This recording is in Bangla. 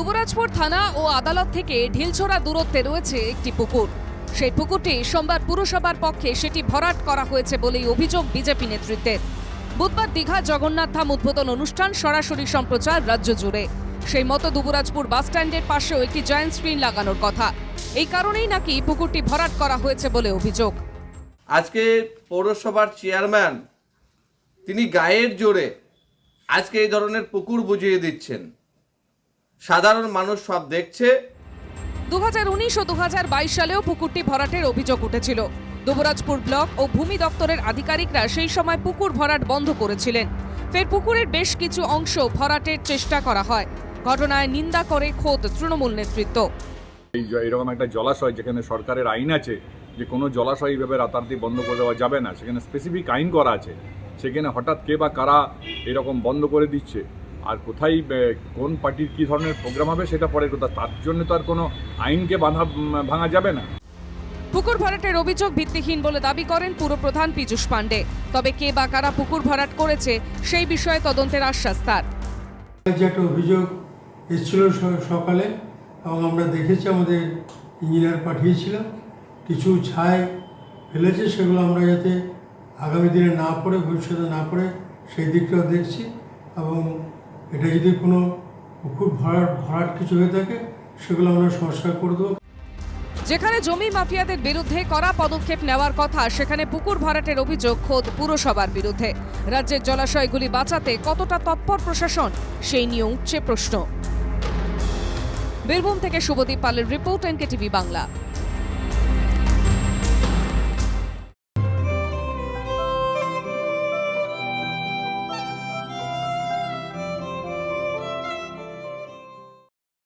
দুবরাজপুর থানা ও আদালত থেকে ঢিলছোড়া দূরত্বে রয়েছে একটি পুকুর। সেই পুকুরটি সোমবার পুরসভার পক্ষে সেটি ভরাট করা হয়েছে বলেই অভিযোগ বিজেপি নেতৃত্বের। বুধবার দীঘা জগন্নাথ ধাম উদ্বোধন অনুষ্ঠান সরাসরি সম্প্রচার রাজ্য জুড়ে। সেই মতো দুবরাজপুর বাসস্ট্যান্ডের পাশেও একটি জয়েন্ট স্ক্রিন লাগানোর কথা। এই কারণেই নাকি পুকুরটি ভরাট করা হয়েছে বলে অভিযোগ। আজকে পৌরসভার চেয়ারম্যান, তিনি গায়ের জোরে আজকে এই ধরনের পুকুর বুঝিয়ে দিচ্ছেন। সাধারণ মানুষ সব দেখছে। দু ও দু সালেও পুকুরটি ভরাটের অভিযোগ উঠেছিল। দুবরাজপুর ব্লক ও ভূমি দপ্তরের আধিকারিকরা সেই সময় পুকুর ভরাট বন্ধ করেছিলেন। ফের পুকুরের বেশ কিছু অংশ ভরাটের চেষ্টা করা হয়। ঘটনায় নিন্দা করে খোদ তৃণমূল নেতৃত্ব। এই এরকম একটা জলাশয় যেখানে সরকারের আইন আছে যে কোনো জলাশয় এইভাবে রাতারাতি বন্ধ করে দেওয়া যাবে না। সেখানে স্পেসিফিক আইন করা আছে। সেখানে হঠাৎ কে বা কারা এরকম বন্ধ করে দিচ্ছে। আর কোথায় কোন পার্টির কী ধরনের প্রোগ্রাম হবে সেটা পরের কথা। তার জন্য তো আর কোনো আইনকে বাধা ভাঙা যাবে না। পুকুর ভরাটের অভিযোগ ভিত্তিহীন বলে দাবি করেন পুরপ্রধান পীযূষ পাণ্ডে। তবে কে বা কারা পুকুর ভরাট করেছে সেই বিষয়ে তদন্তের আশ্বাস তার। যে একটা অভিযোগ এসেছিল সকালে এবং আমরা দেখেছি আমাদের ইঞ্জিনিয়ার পাঠিয়েছিলাম কিছু ছাই ফেলেছে সেগুলো আমরা যাতে আগামী দিনে না পড়ে ভবিষ্যতে না পড়ে সেই দিকটাও দেখছি। এবং এটা যদি কোনো পুকুর ভরাট ভরাট কিছু হয়ে থাকে, সেগুলো আমরা সংস্কার করে দেবো। যেখানে জমি মাফিয়াদের বিরুদ্ধে কড়া পদক্ষেপ নেওয়ার কথা, সেখানে পুকুর ভরাটের অভিযোগ খোদ পুরসভার বিরুদ্ধে। রাজ্যের জলাশয়গুলি বাঁচাতে কতটা তৎপর প্রশাসন, সেই নিয়ে উঠছে প্রশ্ন। বীরভূম থেকে শুভদীপ পালের রিপোর্ট এনকে টিভি বাংলা।